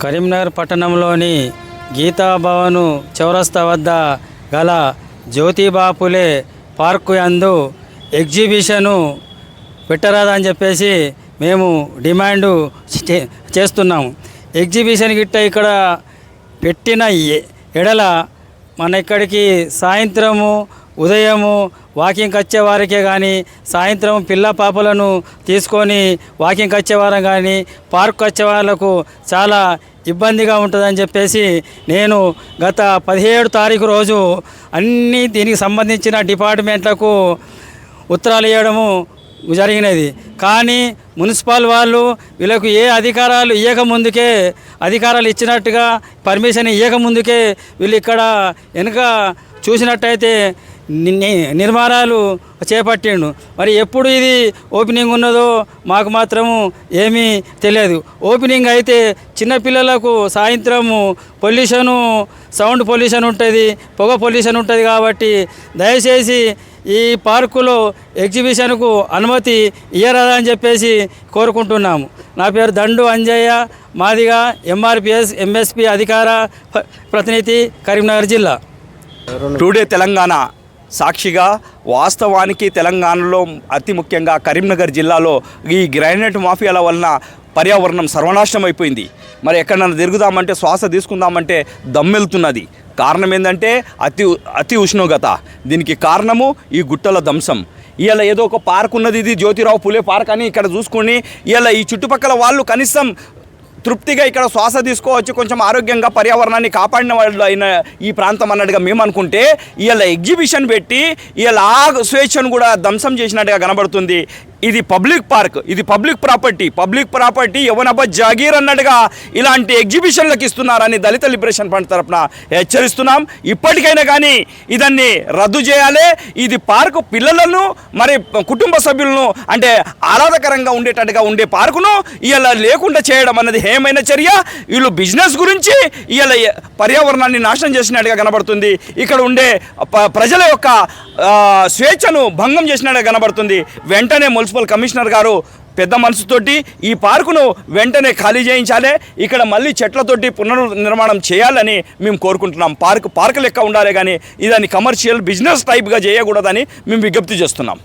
కరీంనగర్ పట్టణంలోని గీతాభవను చౌరస్తా వద్ద గల జ్యోతిబాపులే పార్కు యందు ఎగ్జిబిషను పెట్టరాదని చెప్పేసి మేము డిమాండు చే- చేస్తున్నాము. ఎగ్జిబిషన్ గిట్ట ఇక్కడ పెట్టిన ఎడల మన ఇక్కడికి సాయంత్రము ఉదయము వాకింగ్కి వచ్చేవారికే కానీ సాయంత్రం పిల్ల పాపలను తీసుకొని వాకింగ్కి వచ్చేవారం కానీ పార్క్ వచ్చేవాళ్ళకు చాలా ఇబ్బందిగా ఉంటుందని చెప్పేసి నేను గత పదిహేడు తారీఖు రోజు అన్ని దీనికి సంబంధించిన డిపార్ట్మెంట్లకు ఉత్తరాలు ఇవ్వడము జరిగినది. కానీ మున్సిపల్ వాళ్ళు వీళ్ళకు ఏ అధికారాలు ఇవ్వక ముందుకే అధికారాలు ఇచ్చినట్టుగా పర్మిషన్ ఇవ్వక ముందుకే వీళ్ళు ఇక్కడ వెనుక చూసినట్టయితే నిర్మాణాలు చేపట్టిండు. మరి ఎప్పుడు ఇది ఓపెనింగ్ ఉన్నదో మాకు మాత్రము ఏమీ తెలియదు. ఓపెనింగ్ అయితే చిన్నపిల్లలకు సాయంత్రము పొల్యూషను సౌండ్ పొల్యూషన్ ఉంటుంది పొగ పొల్యూషన్ ఉంటుంది కాబట్టి దయచేసి ఈ పార్కులో ఎగ్జిబిషన్కు అనుమతి ఇయ్యరాదని చెప్పేసి కోరుకుంటున్నాము. నా పేరు దండు అంజయ్య మాదిగా ఎంఆర్పిఎస్ ఎంఎస్పి అధికార ప్రతినిధి కరీంనగర్ జిల్లా. టుడే తెలంగాణ సాక్షిగా వాస్తవానికి తెలంగాణలో అతి ముఖ్యంగా కరీంనగర్ జిల్లాలో ఈ గ్రానైట్ మాఫియాల వలన పర్యావరణం సర్వనాశనం అయిపోయింది. మరి ఎక్కడన్నా తిరుగుదామంటే శ్వాస తీసుకుందామంటే దమ్మెళ్తున్నది. కారణం ఏంటంటే అతి అతి ఉష్ణోగ్రత. దీనికి కారణము ఈ గుట్టల ధ్వంసం. ఇవాళ ఏదో ఒక పార్క్ ఉన్నది ఇది జ్యోతిరావు పులే పార్క్ అని ఇక్కడ చూసుకొని ఇవాళ ఈ చుట్టుపక్కల వాళ్ళు కనీసం తృప్తిగా ఇక్కడ శ్వాస తీసుకోవచ్చు కొంచెం ఆరోగ్యంగా పర్యావరణాన్ని కాపాడిన వాళ్ళు అయిన ఈ ప్రాంతం అన్నట్టుగా మేము అనుకుంటే ఇవాళ ఎగ్జిబిషన్ పెట్టి ఇవాళ ఆ స్వేచ్ఛను కూడా ధ్వంసం చేసినట్టుగా కనబడుతుంది. ఇది పబ్లిక్ పార్క్ ఇది పబ్లిక్ ప్రాపర్టీ పబ్లిక్ ప్రాపర్టీ ఎవనబ్బ జాగీర్ అన్నట్టుగా ఇలాంటి ఎగ్జిబిషన్లకు ఇస్తున్నారని దళిత లిబరేషన్ ఫండ్ తరపున హెచ్చరిస్తున్నాం. ఇప్పటికైనా కానీ ఇదాన్ని రద్దు చేయాలి. ఇది పార్కు పిల్లలను మరి కుటుంబ సభ్యులను అంటే ఆహ్లాదకరంగా ఉండేటట్టుగా ఉండే పార్కును ఇలా లేకుండా చేయడం అన్నది హేమైన చర్య. వీళ్ళు బిజినెస్ గురించి ఇలా పర్యావరణాన్ని నాశనం చేసినట్టుగా కనబడుతుంది. ఇక్కడ ఉండే ప- ప్రజల యొక్క స్వేచ్ఛను భంగం చేసినట్టుగా కనబడుతుంది. వెంటనే మున్సిపల్ కమిషనర్ గారు పెద్ద మనసుతోటి ఈ పార్కును వెంటనే ఖాళీ చేయించాలి ఇక్కడ మళ్ళీ చెట్లతోటి పునర్నిర్మాణం చేయాలని మేము కోరుకుంటున్నాం. పార్క్ పార్క్ లెక్క ఉండాలి కానీ ఇదాన్ని కమర్షియల్ బిజినెస్ టైప్గా చేయకూడదని మేము విజ్ఞప్తి చేస్తున్నాం.